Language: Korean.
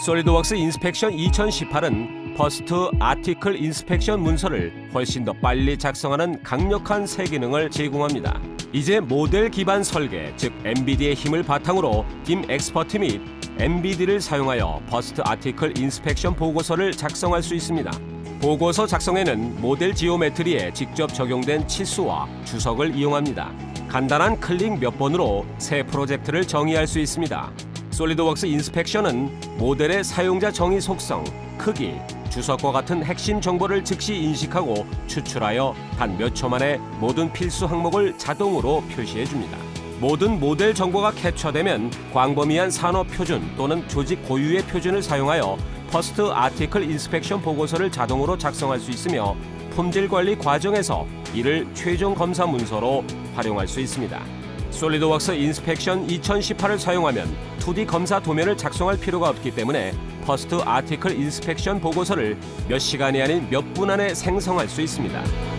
솔리드웍스 인스펙션 2018은 퍼스트 아티클 인스펙션 문서를 훨씬 더 빨리 작성하는 강력한 새 기능을 제공합니다. 이제 모델 기반 설계, 즉 MBD의 힘을 바탕으로 팀 엑스퍼트 및 MBD를 사용하여 퍼스트 아티클 인스펙션 보고서를 작성할 수 있습니다. 보고서 작성에는 모델 지오메트리에 직접 적용된 치수와 주석을 이용합니다. 간단한 클릭 몇 번으로 새 프로젝트를 정의할 수 있습니다. 솔리드웍스 인스펙션은 모델의 사용자 정의 속성, 크기, 주석과 같은 핵심 정보를 즉시 인식하고 추출하여 단 몇 초 만에 모든 필수 항목을 자동으로 표시해 줍니다. 모든 모델 정보가 캡처되면 광범위한 산업 표준 또는 조직 고유의 표준을 사용하여 퍼스트 아티클 인스펙션 보고서를 자동으로 작성할 수 있으며 품질 관리 과정에서 이를 최종 검사 문서로 활용할 수 있습니다. 솔리드웍스 인스펙션 2018을 사용하면 2D 검사 도면을 작성할 필요가 없기 때문에 퍼스트 아티클 인스펙션 보고서를 몇 시간이 아닌 몇 분 안에 생성할 수 있습니다.